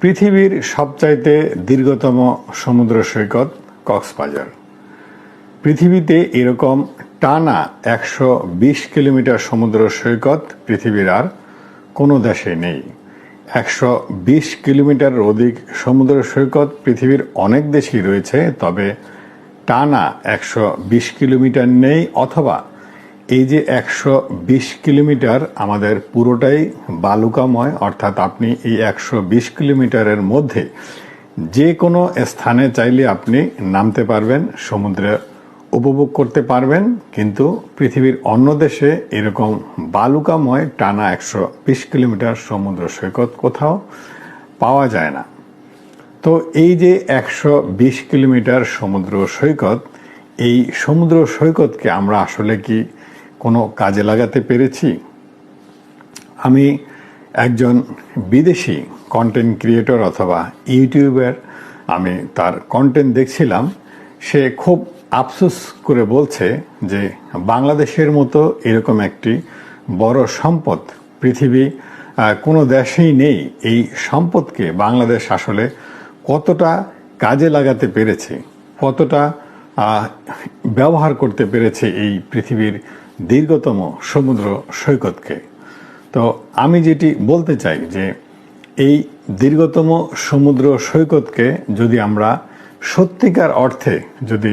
পৃথিবীর সবচাইতে দীর্ঘতম সমুদ্র সৈকত কক্সবাজার। পৃথিবীতে এরকম টানা একশো বিশ কিলোমিটার সমুদ্র সৈকত পৃথিবীর আর কোনো দেশে নেই। একশো বিশ কিলোমিটারের অধিক সমুদ্র সৈকত পৃথিবীর অনেক দেশেই রয়েছে, তবে টানা একশো বিশ কিলোমিটার নেই অথবা এই যে একশো বিশ কিলোমিটার আমাদের পুরোটাই বালুকাময়, অর্থাৎ আপনি এই একশো বিশ কিলোমিটারের মধ্যে যে কোনো স্থানে চাইলে আপনি নামতে পারবেন, সমুদ্রে উপভোগ করতে পারবেন, কিন্তু পৃথিবীর অন্য দেশে এরকম বালুকাময় টানা একশো বিশ কিলোমিটার সমুদ্র সৈকত কোথাও পাওয়া যায় না। তো এই যে একশো বিশ কিলোমিটার সমুদ্র সৈকত, এই সমুদ্র সৈকতকে আমরা আসলে কি কোনো কাজে লাগাতে পেরেছি? আমি একজন বিদেশি কন্টেন্ট ক্রিয়েটর অথবা ইউটিউবার আমি তার কন্টেন্ট দেখছিলাম। সে খুব আফসোস করে বলছে যে বাংলাদেশের মতো এরকম একটি বড় সম্পদ পৃথিবী কোনো দেশেই নেই। এই সম্পদকে বাংলাদেশ আসলে কতটা কাজে লাগাতে পেরেছে, কতটা ব্যবহার করতে পেরেছে এই পৃথিবীর দীর্ঘতম সমুদ্র সৈকতকে। তো আমি যেটি বলতে চাই যে এই দীর্ঘতম সমুদ্র সৈকতকে যদি আমরা সত্যিকার অর্থে যদি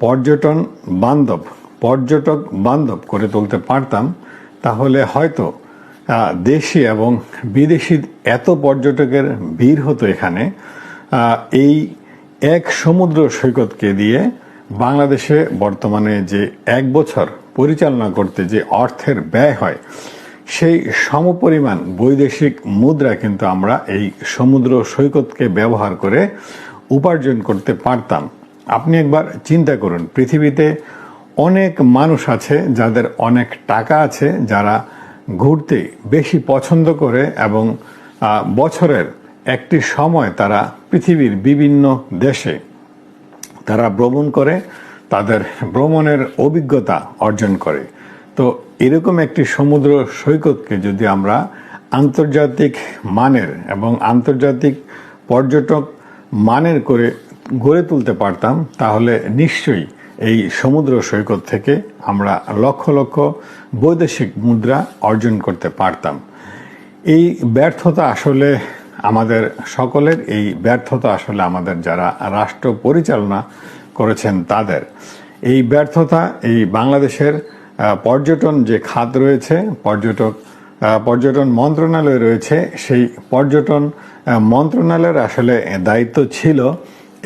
পর্যটন বান্ধব, পর্যটক বান্ধব করে তুলতে পারতাম, তাহলে হয়তো দেশি এবং বিদেশি এত পর্যটকের ভিড় হতো এখানে এই এক সমুদ্র সৈকতকে দিয়ে বাংলাদেশে বর্তমানে যে এক বছর পরিচালনা করতে যে অর্থের ব্যয় হয়, সেই সমপরিমাণ বৈদেশিক মুদ্রা কিন্তু আমরা এই সমুদ্র সৈকতকে ব্যবহার করে উপার্জন করতে পারতাম। আপনি একবার চিন্তা করুন, পৃথিবীতে অনেক মানুষ আছে যাদের অনেক টাকা আছে, যারা ঘুরতে বেশি পছন্দ করে এবং বছরের একটি সময় তারা পৃথিবীর বিভিন্ন দেশে তারা ভ্রমণ করে তাদের ভ্রমণের অভিজ্ঞতা অর্জন করে। তো এরকম একটি সমুদ্র সৈকতকে যদি আমরা আন্তর্জাতিক মানের এবং আন্তর্জাতিক পর্যটক মানের করে গড়ে তুলতে পারতাম, তাহলে নিশ্চয়ই এই সমুদ্র সৈকত থেকে আমরা লক্ষ লক্ষ বৈদেশিক মুদ্রা অর্জন করতে পারতাম। এই ব্যর্থতা আসলে আমাদের সকলের, এই ব্যর্থতা আসলে আমাদের যারা রাষ্ট্র পরিচালনা করেছেন তাদের। এই ব্যর্থতা, এই বাংলাদেশের পর্যটন যে খাত রয়েছে, পর্যটক পর্যটন মন্ত্রণালয় রয়েছে, সেই পর্যটন মন্ত্রণালয়ের আসলে দায়িত্ব ছিল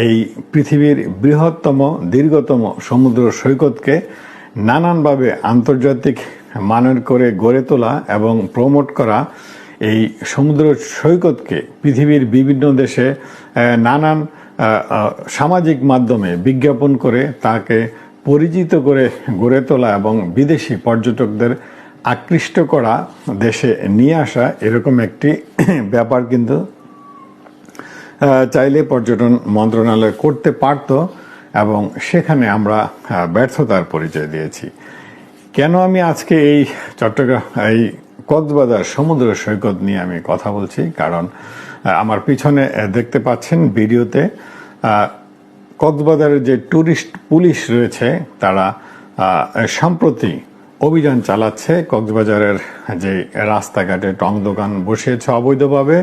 এই পৃথিবীর বৃহত্তম, দীর্ঘতম সমুদ্র সৈকতকে নানানভাবে আন্তর্জাতিক মানের করে গড়ে তোলা এবং প্রমোট করা এই সমুদ্র সৈকতকে পৃথিবীর বিভিন্ন দেশে নানান সামাজিক মাধ্যমে বিজ্ঞাপন করে তাকে পরিচিত করে গড়ে তোলা এবং বিদেশি পর্যটকদের আকৃষ্ট করা, দেশে নিয়ে আসা এরকম একটি ব্যাপার কিন্তু চাইলে পর্যটন মন্ত্রণালয় করতে পারত এবং সেখানে আমরা ব্যর্থতার পরিচয় দিয়েছি। কেন আমি আজকে এই চট্টগ্রাম, এই কক্সবাজার সমুদ্র সৈকত নিয়ে আমি কথা বলছি, কারণ আমার পিছনে দেখতে পাচ্ছেন ভিডিওতে কক্সবাজারের যে ট্যুরিস্ট পুলিশ রয়েছে, তারা সম্প্রতি অভিযান চালাচ্ছে। কক্সবাজারের যে রাস্তাঘাটে টং দোকান বসিয়েছে অবৈধভাবে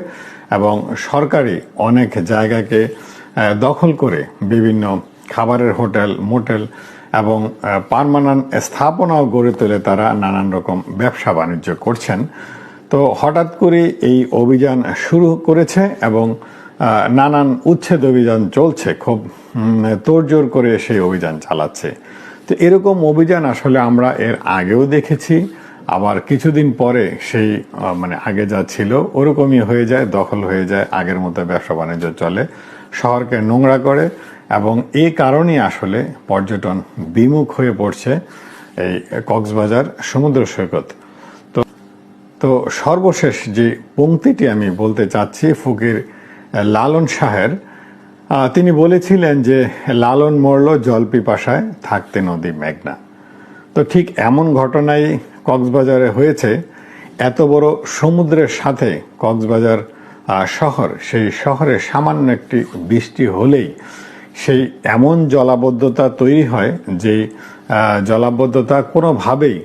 এবং সরকারি অনেক জায়গাকে দখল করে বিভিন্ন খাবারের হোটেল, মোটেল এবং পারমানেন্ট স্থাপনাও গড়ে তুলে তারা নানান রকম ব্যবসা বাণিজ্য করছেন। তো হঠাৎ করে এই অভিযান শুরু করেছে এবং নানান উচ্ছেদ অভিযান চলছে। খুব তোড়জোড় করে সেই অভিযান চালাচ্ছে। তো এরকম অভিযান আসলে আমরা এর আগেও দেখেছি। আবার কিছুদিন পরে সেই মানে আগে যা ছিল ওরকমই হয়ে যায়, দখল হয়ে যায়, আগের মতো ব্যবসা বাণিজ্য চলে। শহরকে নোংরা করে এবং এ কারণেই আসলে পর্যটন বিমুখ হয়ে পড়ছে এই কক্সবাজার সমুদ্র সৈকত। তো তো সর্বশেষ যে পংক্তিটি আমি বলতে চাচ্ছি ফকির লালন শাহের তিনি বলেছিলেন যে লালন মরল জল পিপাসায় থাকতে নদী মেঘনা। তো ঠিক এমন ঘটনাই কক্সবাজারে হয়েছে, এত বড় সমুদ্রের সাথে কক্সবাজার শহর, সেই শহরে সামান্য একটি বৃষ্টি হলেই সেই এমন জলাবদ্ধতা তৈরি হয় যে জলাবদ্ধতা কোনোভাবেই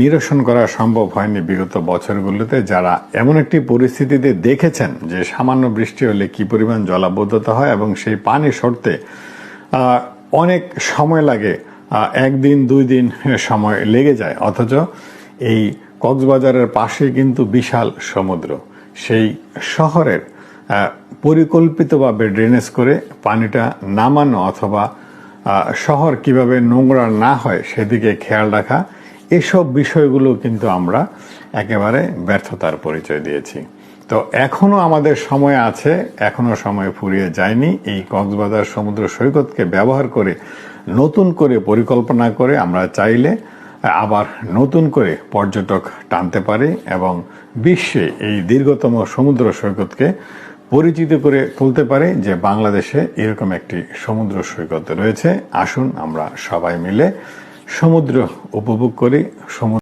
নিরসন করা সম্ভব হয়নি বিগত বছরগুলোতে। যারা এমন একটি পরিস্থিতিতে দেখেছেন যে, সামান্য বৃষ্টি হলে কি পরিমাণ জলাবদ্ধতা হয় এবং সেই পানি সরতে অনেক সময় লাগে একদিন, দুই দিন সময় লেগে যায়। অথচ এই কক্সবাজারের পাশে কিন্তু বিশাল সমুদ্র। সেই শহরের পরিকল্পিতভাবে ড্রেনেজ করে পানিটা নামানো অথবা শহর কীভাবে নোংরা না হয় সেদিকে খেয়াল রাখা, এসব বিষয়গুলো কিন্তু আমরা একেবারে ব্যর্থতার পরিচয় দিয়েছি। তো এখনও আমাদের সময় আছে এখনও সময় ফুরিয়ে যায়নি। এই কক্সবাজার সমুদ্র সৈকতকে ব্যবহার করে, নতুন করে পরিকল্পনা করে আমরা চাইলে, আবার নতুন করে পর্যটক টানতে পারি এবং বিশ্বে এই দীর্ঘতম সমুদ্র সৈকতকে পরিচিত করে তুলতে পারে যে বাংলাদেশে এরকম একটি সমুদ্র সৈকত রয়েছে। আসুন আমরা সবাই মিলে সমুদ্র উপভোগ করি, সমুদ্র